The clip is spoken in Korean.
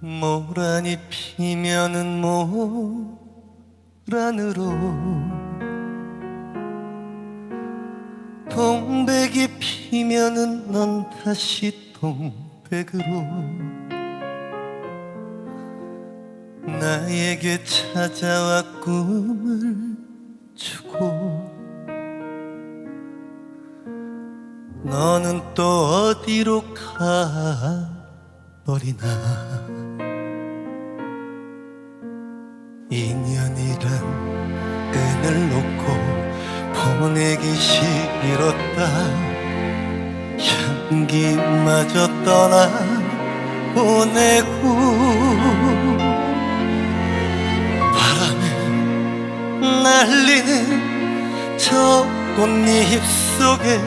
모란이 피면은 모란으로 동백이 피면은 넌 다시 동백으로 나에게 찾아와 꿈을 주고 너는 또 어디로 가 버리나. 인연이란 끈을 놓고 보내기 싫었다. 향기마저 떠나 보내고 바람에 날리는 저 꽃잎 속에